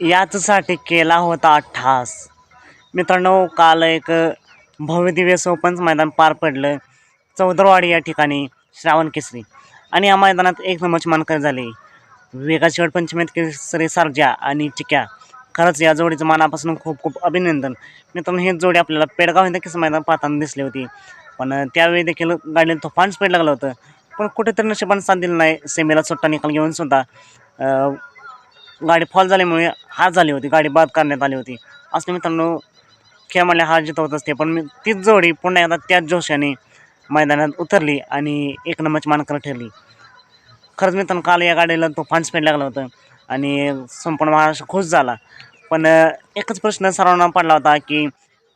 याचसाठी केला होता ठास मित्रांनो काल एक भव्यदिव्य दिव्य मैदान पार पडलं. चौदरवाडी या ठिकाणी श्रावण केसरी. आणि या मैदानात एक नंबरची मानकर झाली. वेगाची पंचमीत केसरी सारजा आणि चिक्या. खरंच या जोडीचं मनापासून खूप खूप अभिनंदन. मित्रांनो ही जोडी आपल्याला पेडगाव येथे मैदान पाहताना दिसली होती. पण त्यावेळी देखील गाडीला तुफान स्पीड लागलं होतं. पण कुठेतरी नशिबाने साथ दिलं नाही. सेमीला सुट्टा निकाल घेऊन सुद्धा गाडी फॉल झाल्यामुळे हात झाली होती गाडी बाद करण्यात आली होती. असं मित्रांनो खेळामध्ये हार जित होत असते पण मी तीच जोडी पुन्हा एकदा त्याच जोशाने मैदानात उतरली आणि एक नंबरची मानकर ठरली. खरंच मित्रांनो काल या गाडीला तो फान स्पीड लागलं होतं आणि संपूर्ण महाराष्ट्र खुश झाला. पण एकच प्रश्न सर्वांना पडला होता की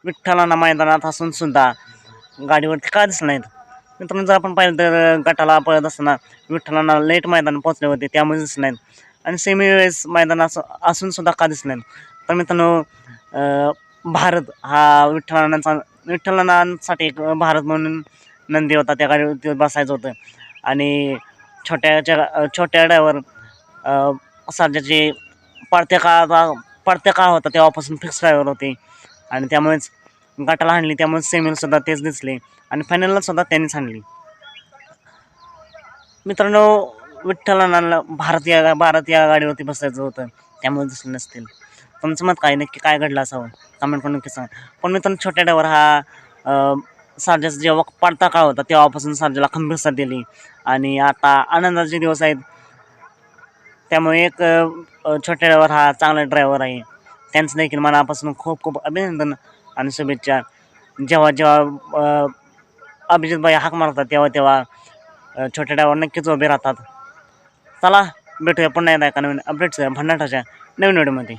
विठ्ठलांना मैदानात असून सुद्धा गाडीवरती का दिसलं नाहीत? मित्रांनो जर आपण पाहिलं तर गटाला पळत असताना विठ्ठलांना लेट मैदान पोहोचले होते त्यामुळे दिसले नाहीत. आणि सेमी वेळेस मैदान असं असून सुद्धा का दिसले नाहीत तर मित्रांनो भारत हा विठ्ठलांचा विठ्ठलांसाठी एक भारत म्हणून नंदी होता. त्या गाडीवरती बसायचं होतं. आणि छोट्याच्या छोट्या ड्रायवर सध्याचे पडत्या काळात पडत्या काळ होता तेव्हापासून फिक्स ड्रायव्हर होते. आणि त्यामुळेच गटाला हाणली. त्यामुळे सेमीलासुद्धा तेच दिसले. आणि फायनललासुद्धा त्यांनीच हाणली. मित्रांनो विठ्ठलांना भारत या भारत या गाडीवरती बसायचं होतं. त्यामुळे दिसले नसतील. तुमचं मत काय? नक्की काय घडलं असावं? कमेंट करून नक्की सांगा. पण मित्रांनो छोट्या डायवर हा सारजाचा जेव्हा पडता काळ होता तेव्हापासून सारजाला खंबीर साथ दिली. आणि आता आनंदाचे दिवस आहेत. त्यामुळे एक छोट्या अ, ड्रायव्हर हा चांगला ड्रायव्हर आहे. त्यांचं देखील मनापासून खूप खूप अभिनंदन आणि शुभेच्छा. जेव्हा जेव्हा अभिजितबाई अभिजित भाई हाक मारतात तेव्हा तेव्हा छोट्या ड्रायव्हर नक्कीच उभे राहतात. चला भेटूया पुन्हा एकदा एका नवीन अपडेट्स भन्नाटाच्या नवीन व्हिडिओमध्ये